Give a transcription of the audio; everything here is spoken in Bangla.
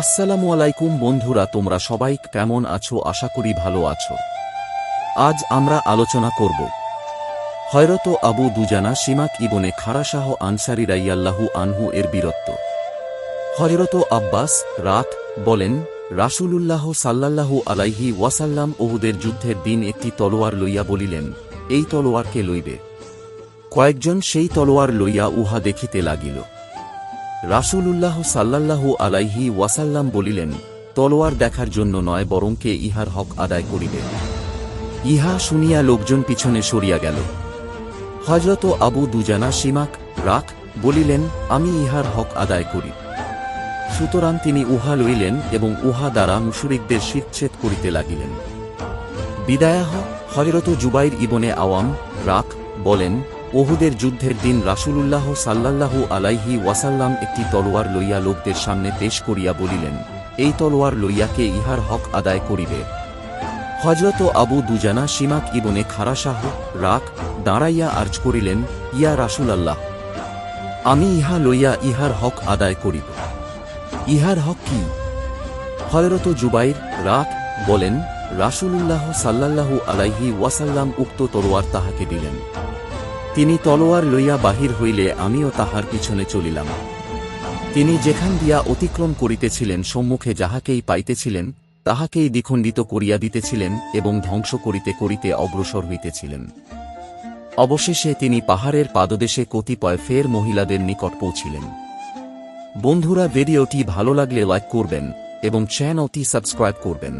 আসসালামু আলাইকুম বন্ধুরা, তোমরা সবাই কেমন আছো? আশা করি ভালো আছো। আজ আমরা আলোচনা করব হয়রত আবু দুজানা, সিমাক ইবনে খারাশাহ আনসারি রাইয়াল্লাহু আনহু এর বীরত্ব। হয়রত আব্বাস রাত বলেন, রাসূলুল্লাহ সাল্লাল্লাহু আলাইহি ওয়াসাল্লাম ওহুদের যুদ্ধের দিন একটি তলোয়ার লইয়া বলিলেন, এই তলোয়ারকে লইবে? কয়েকজন সেই তলোয়ার লইয়া উহা দেখিতে লাগিল। রাসূলুল্লাহ সাল্লাল্লাহু আলাইহি ওয়াসাল্লাম বলিলেন, তলোয়ার দেখার জন্য নয় বরংকে ইহার হক আদায় করিবে। ইহা শুনিয়া লোকজন পিছনে সরিয়া গেল। হজরত আবু দুজানা সীমাক রাখ বলিলেন, আমি ইহার হক আদায় করি। সুতরাং তিনি উহা লইলেন এবং উহা দ্বারা মুশরিকদের শিরচ্ছেদ করিতে লাগিলেন। বিদায়াহ হজরত জুবাইর ইবনে আওয়াম রাখ বলেন ওহুদের যুদ্ধের দিন রাসূলুল্লাহ সাল্লাল্লাহু আলাইহি ওয়াসাল্লাম একটি তলোয়ার লইয়া লোকদের সামনে পেশ করিয়া বলিলেন, এই তলোয়ার লইয়াকে ইহার হক আদায় করিবে। হজরত আবু দুজানা সীমাক ইবনে খারাশাহ রাক দাঁড়াইয়া আর্জ করিলেন, ইয়া রাসূলাল্লাহ, আমি ইহা লইয়া ইহার হক আদায় করিব। ইহার হক কি? হজরত জুবাইর রাক বলেন, রাসূলুল্লাহ সাল্লাল্লাহু আলাইহি ওয়াসাল্লাম উক্ত তলোয়ার তাহাকে দিলেন। তিনি তলোয়ার লইয়া বাহির হইলে আমিও তাহার পিছনে চলিলাম। তিনি যেখান দিয়া অতিক্রম করিতেছিলেন সম্মুখে যাহাকেই পাইতেছিলেন, তাহাকেই দ্বিখণ্ডিত করিয়া দিতেছিলেন এবং ধ্বংস করিতে করিতে অগ্রসর হইতেছিলেন। অবশেষে তিনি পাহাড়ের পাদদেশে কতিপয় ফের মহিলাদের নিকট পৌঁছিলেন। বন্ধুরা, ভিডিওটি ভালো লাগলে লাইক করবেন এবং চ্যানেলটি সাবস্ক্রাইব করবেন।